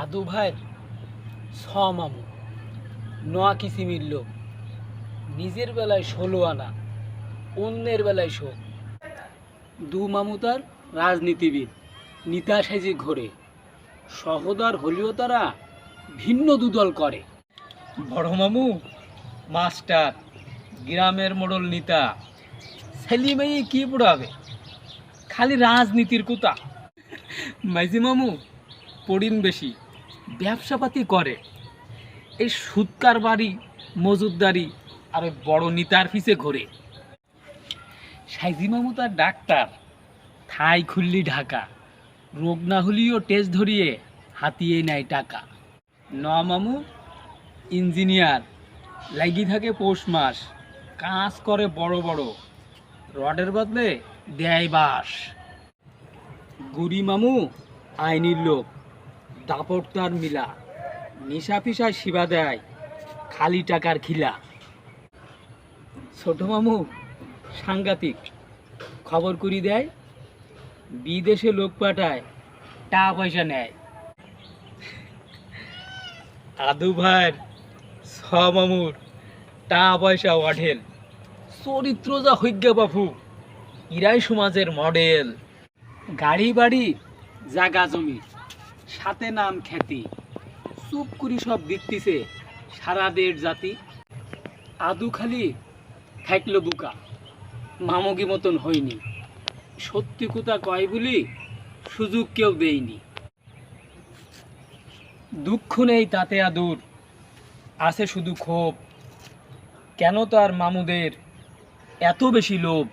আদু ভাইয়ের ছ মামু নোয়া কিসিমির লোক। নিজের বেলায় ষোলো আনা, অন্যের বেলায় শোক দু মামু তার রাজনীতিবিদ, নিতা সেজে ঘোরে। সহদার হলেও তারা ভিন্ন দুদল করে। বড় মামু, মাস্টার, গ্রামের মোড়ল নিতা, ছেলে মেয়ে কি পড়াবে খালি রাজনীতির কুতা। মাইজি মামু, পড়িন বেশি। ব্যবসাপাতি করে। এই সুৎকার বাড়ি মজুদদারি আর ওই বড় নিতার পিছে ঘোরে। সাইজি মামু তার ডাক্তার, থাই খুললি ঢাকা। রোগ না হলেও টেস্ট ধরিয়ে হাতিয়ে নেয় টাকা। ন মামু, ইঞ্জিনিয়ার, লাগি থাকে পৌষ মাস, কাজ করে বড় বড়। রডের বদলে দেয় বাস গুড়ি মামু, আইনির লোক। দাপট তার মিলা, নিশা পিসা শিবা দেয় খালি টাকার খিলা। ছোট মামু, সাংঘাতিক, খবর করি দেয়, বিদেশে লোক পাঠায় টাকা পয়সা নেয়। আদু ভাইয়ের ছ মামুর টাকা পয়সা অঢেল চরিত্র যা হইজ্ঞা বাপু, ইরাই সমাজের মডেল। গাড়ি বাড়ি, জাগা জমি। সাথে নাম খ্যাতি। চুপ করি সব দিতেছে সারা দেড় জাতি। আদু খালি থাকল বুকা। মামকি মতন হয়নি। সত্যি কথা কয় বলি, সুযোগ কেউ দেয়নি। দুঃখ নেই তাতে আদুর। আছে শুধু ক্ষোভ। কেন তার মামুদের এত বেশি লোভ?